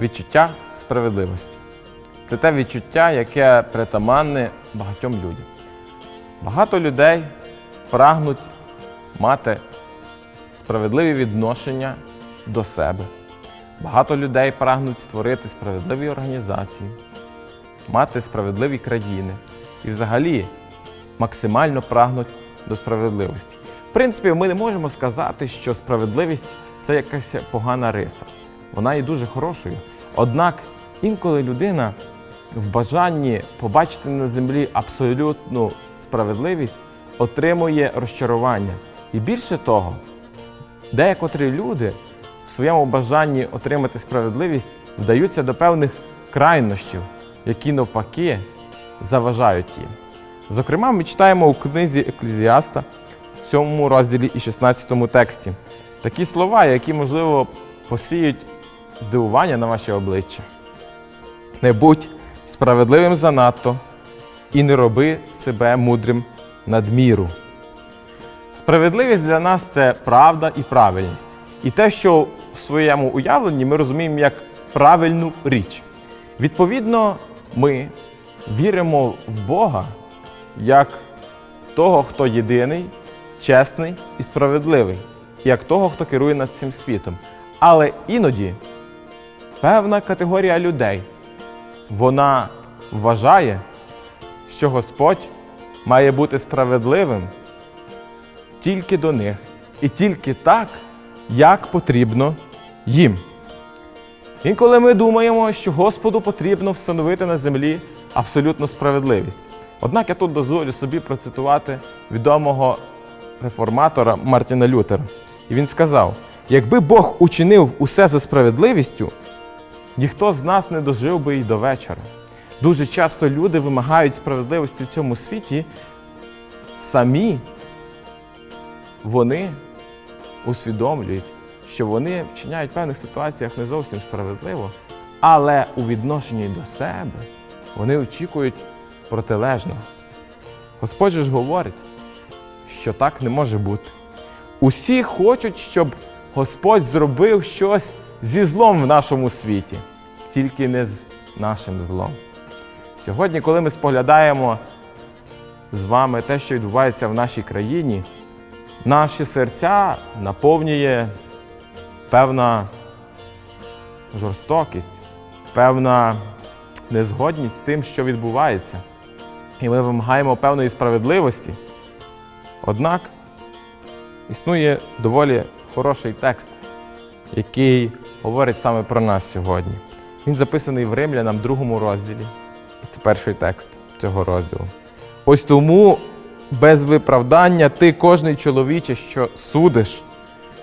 відчуття справедливості. Це те відчуття, яке притаманне багатьом людям. Багато людей прагнуть мати справедливі відношення до себе. Багато людей прагнуть створити справедливі організації, мати справедливі країни і взагалі максимально прагнуть до справедливості. В принципі, ми не можемо сказати, що справедливість це якась погана риса. Вона є дуже хорошою. Однак інколи людина в бажанні побачити на землі абсолютну справедливість отримує розчарування. І більше того, деякотрі люди в своєму бажанні отримати справедливість вдаються до певних крайнощів, які навпаки заважають їм. Зокрема, ми читаємо у книзі Еклезіаста, 7 розділі і 16 тексті, такі слова, які, можливо, посіють здивування на ваші обличчя. Не будь справедливим занадто і не роби себе мудрим надміру. Справедливість для нас це правда і правильність. І те, що в своєму уявленні ми розуміємо як правильну річ. Відповідно, ми віримо в Бога як того, хто єдиний, чесний і справедливий, як того, хто керує над цим світом. Але іноді певна категорія людей вона вважає, що Господь має бути справедливим тільки до них і тільки так, як потрібно їм. Інколи ми думаємо, що Господу потрібно встановити на землі абсолютну справедливість. Однак я тут дозволю собі процитувати відомого реформатора Мартіна Лютера. І він сказав: якби Бог учинив усе за справедливістю, ніхто з нас не дожив би й до вечора. Дуже часто люди вимагають справедливості в цьому світі самі вони усвідомлюють, що вони вчиняють в певних ситуаціях не зовсім справедливо, але у відношенні до себе вони очікують протилежного. Господь же ж говорить, що так не може бути. Усі хочуть, щоб Господь зробив щось зі злом в нашому світі, тільки не з нашим злом. Сьогодні, коли ми споглядаємо з вами те, що відбувається в нашій країні, наші серця наповнює певна жорстокість, певна незгодність з тим, що відбувається. І ми вимагаємо певної справедливості. Однак існує доволі хороший текст, який говорить саме про нас сьогодні. Він записаний в Римлянам, другому розділі. І це перший текст цього розділу. Ось тому без виправдання ти, кожний чоловіче, що судиш,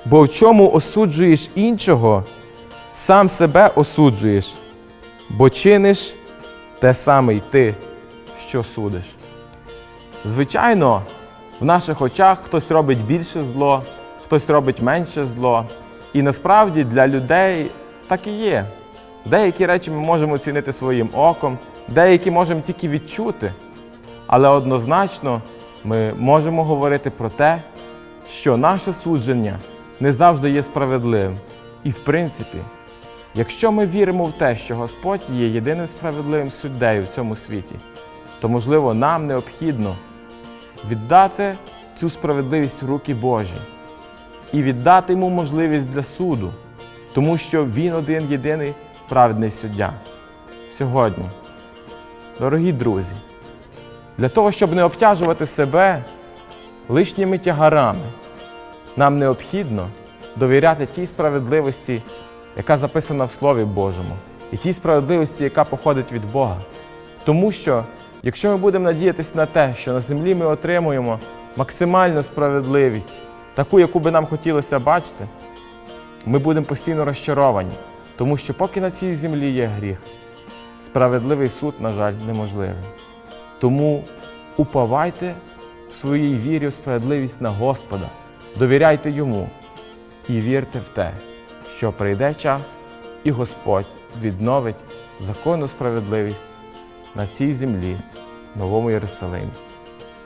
бо в чому осуджуєш іншого, сам себе осуджуєш, бо чиниш те саме й ти, що судиш. Звичайно, в наших очах хтось робить більше зло, хтось робить менше зло. І насправді для людей так і є. Деякі речі ми можемо оцінити своїм оком, деякі можемо тільки відчути. Але однозначно ми можемо говорити про те, що наше судження не завжди є справедливим. І в принципі, якщо ми віримо в те, що Господь є єдиним справедливим суддею в цьому світі, то можливо нам необхідно віддати цю справедливість в руки Божі і віддати йому можливість для суду, тому що він один єдиний праведний суддя. Сьогодні, дорогі друзі, для того, щоб не обтяжувати себе лишніми тягарами, нам необхідно довіряти тій справедливості, яка записана в Слові Божому, і тій справедливості, яка походить від Бога. Тому що, якщо ми будемо надіятися на те, що на землі ми отримуємо максимальну справедливість, таку, яку би нам хотілося бачити, ми будемо постійно розчаровані, тому що поки на цій землі є гріх, справедливий суд, на жаль, неможливий. Тому уповайте в своїй вірі в справедливість на Господа, довіряйте йому і вірте в те, що прийде час, і Господь відновить законну справедливість на цій землі, Новому Єрусалимі.